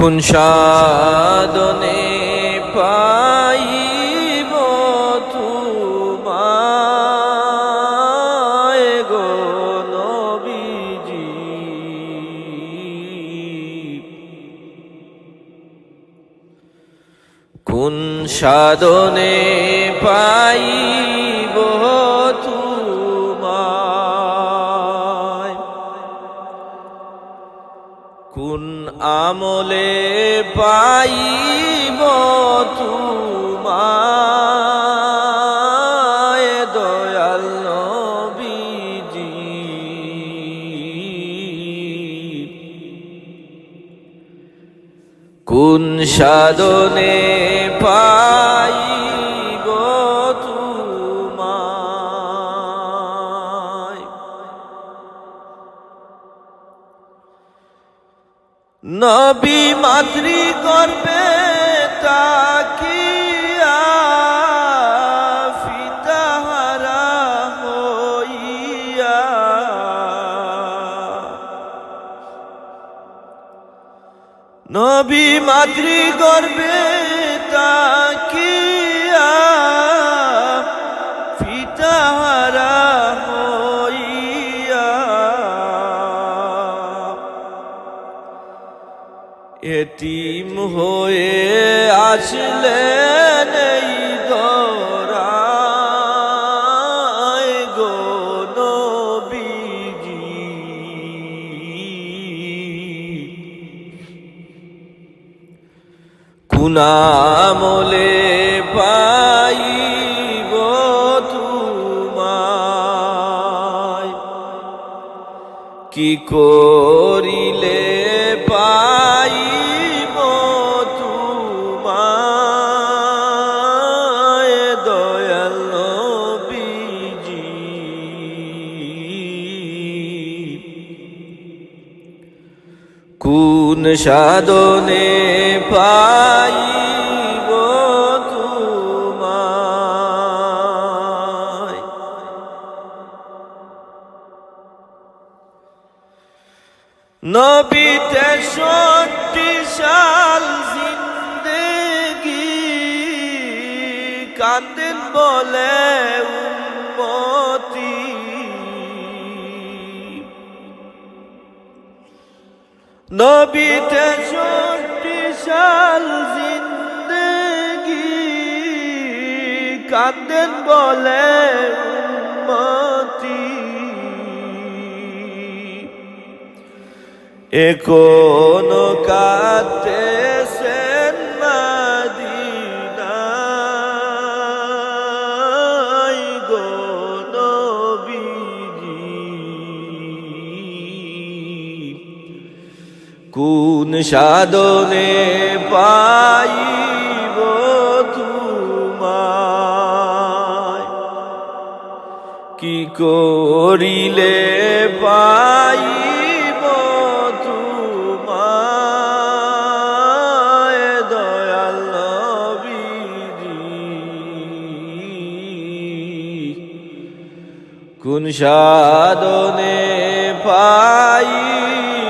কোন সাধনে পাইব তোমায় গো নবীজি। কোন সাধনে পাইব আমলে পাইব তোমায় দয়াল নবীজি। কোন সাধনে পাইব নবী মাতৃ করবে তাকিয়া ফিতাহারা হইয়া। নবী মাতৃ করবে তাকিয়া এতিম হয়ে আসলেন এই দরায় গো নবীজি। কুনামলে পাইব তোমায়। কি করিলে কোন সাধনে পাইব তোমায়। নবী তেষট্টি সাল জিন্দেগি কান্দেন বলে নবী তেষট্টি সাল জিন্দেগি বলে বলে উম্মতি এখনও কাঁদতেছেন কোন সাধনে পাইব তোমায়? কি করিলে পাইব তোমায় দয়াল কোন সাধনে পাইব